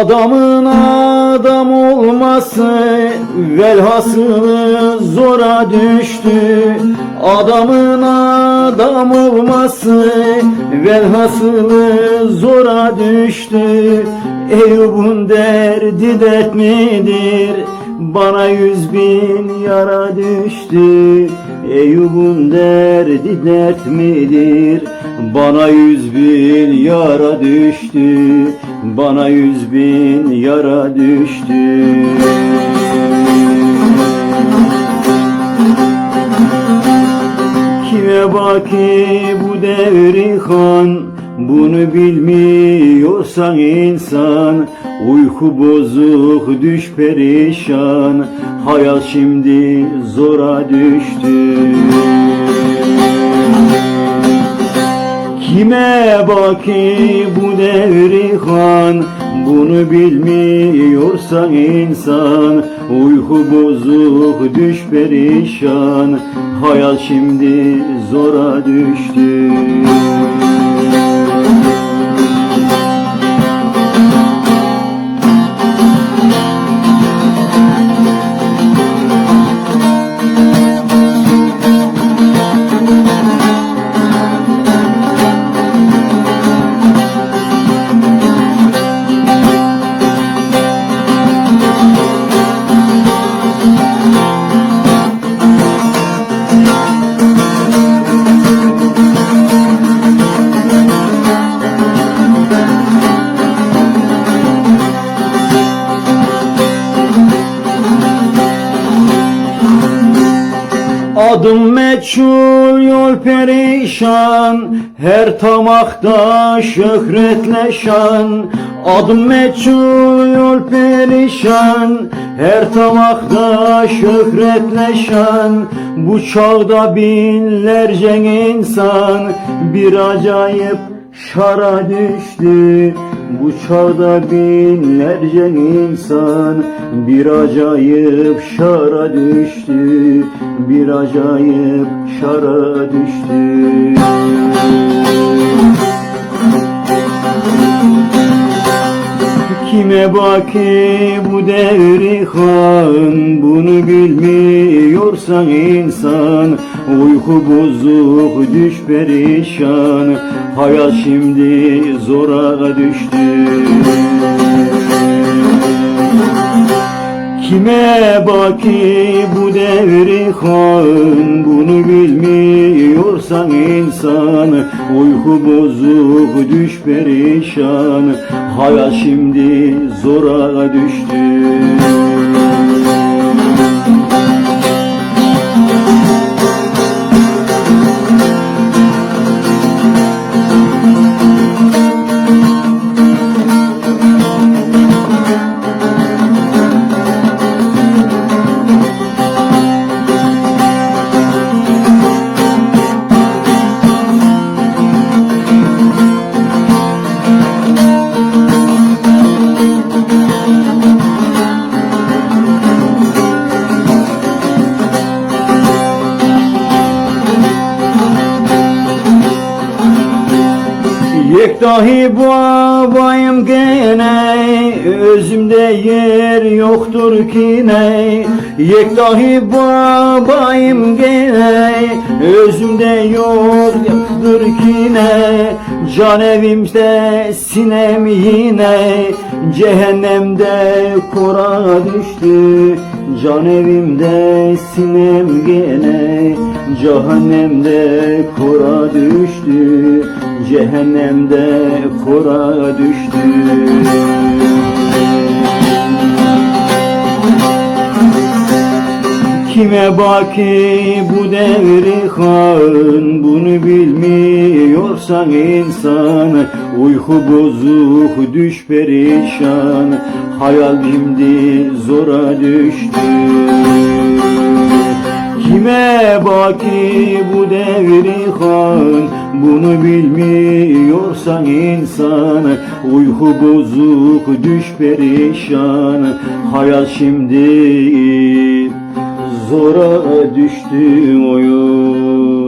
Adamın adam olması velhasılı zora düştü. Adamın adam olması velhasılı zora düştü. Eyüp'ün derdi dert midir bana yüz bin yara düştü. Eyüp'ün derdi dert midir? Bana yüz bin yara düştü. Bana yüz bin yara düştü. Kime baki bu devri han Bunu bilmiyorsan insan Uyku bozuk düş perişan. Hayat şimdi zora düştü. Kime baki bu devri han? Bunu bilmiyorsan insan Uyku bozuk düş perişan. Hayat şimdi zora düştü Adım meçhul yol perişan Her tamakta şöhretle şan Adım meçhul yol perişan Her tamakta şöhretle şan Bu çağda binlerce insan Bir acayip şara düştü Bu çağda binlerce insan. Bir acayip şara düştü Bir acayip şara düştü. Kime baki bu devri han? Bunu bilmiyorsan insan Uyku bozuk düş perişan. Hayat şimdi zora düştü. Kime baki bu devri han? Bunu bilmiyorsan insan. Uyku bozuk düş perişan. Hayat şimdi zora düştü Yektahi babayım gene Özümde yer yoktur ki ne? Yektahi babayım gene Özümde yoktur ki ne Can evimde sinem yine. Cehennemde kora düştü Can evimde sinem gene. Cehennemde kora düştü Cehennemde kora düştü Kime baki bu devri han Bunu bilmiyorsan insan Uyku bozuk düş perişan Hayal şimdi zora düştü. Kime baki bu devri han Bunu bilmiyorsan insan Uyku bozuk düş perişan Hayat şimdi zora düştü oyun